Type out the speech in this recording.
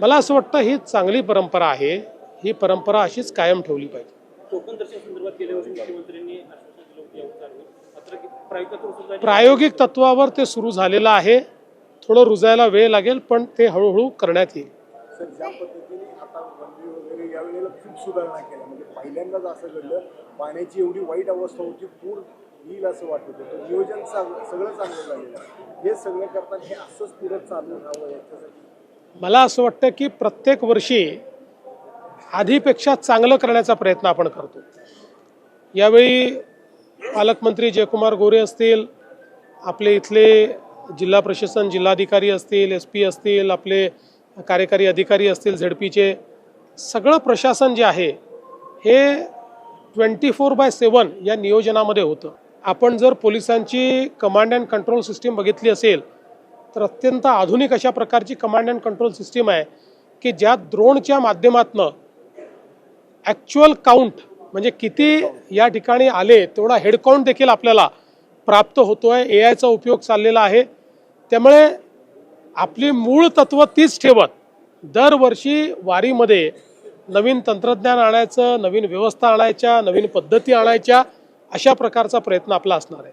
मला असं वाटतं ही चांगली परंपरा आहे. ही परंपरा अशीच कायम ठेवली पाहिजे. प्रायोगिक तत्वावर ते सुरू झालेलं आहे. थोडं रुजायला वेळ लागेल पण ते हळूहळू करण्यात येईल. सर ज्या पद्धतीने आता वनवे वगैरे यावेळेला खूप सुधारणा केल्या. म्हणजे पहिल्यांदाच असं घडलं. पाण्याची एवढी वाईट अवस्था होती पूर येईल असं वाटत होतं. नियोजन सगळं चांगलं झालेलं हे सगळं करताना हे असंच पुढं चालू राहावं याच्यासाठी. मला असं वाटतं की प्रत्येक वर्षी आधीपेक्षा चांगलं करण्याचा प्रयत्न आपण करतो. यावेळी पालकमंत्री जयकुमार गोरे असतील आपले इथले जिल्हा प्रशासन जिल्हाधिकारी असतील एस पी असतील आपले कार्यकारी अधिकारी असतील झेडपीचे सगळं प्रशासन जे आहे हे ट्वेंटी फोर बाय सेवन या नियोजनामध्ये होतं. आपण जर पोलिसांची कमांड अँड कंट्रोल सिस्टीम बघितली असेल तर अत्यंत आधुनिक अशा प्रकारची कमांड अँड कंट्रोल सिस्टीम आहे की ज्या द्रोणच्या माध्यमातनं ॲक्च्युअल काउंट म्हणजे किती या ठिकाणी आले तेवढा हेडकाउंट देखील आपल्याला प्राप्त होतो आहे ए आयचा उपयोग चाललेला आहे. त्यामुळे आपली मूळ तत्व तीच ठेवत दरवर्षी वारीमध्ये नवीन तंत्रज्ञान आणायचं नवीन व्यवस्था आणायच्या नवीन पद्धती आणायच्या अशा प्रकारचा प्रयत्न आपला असणार आहे.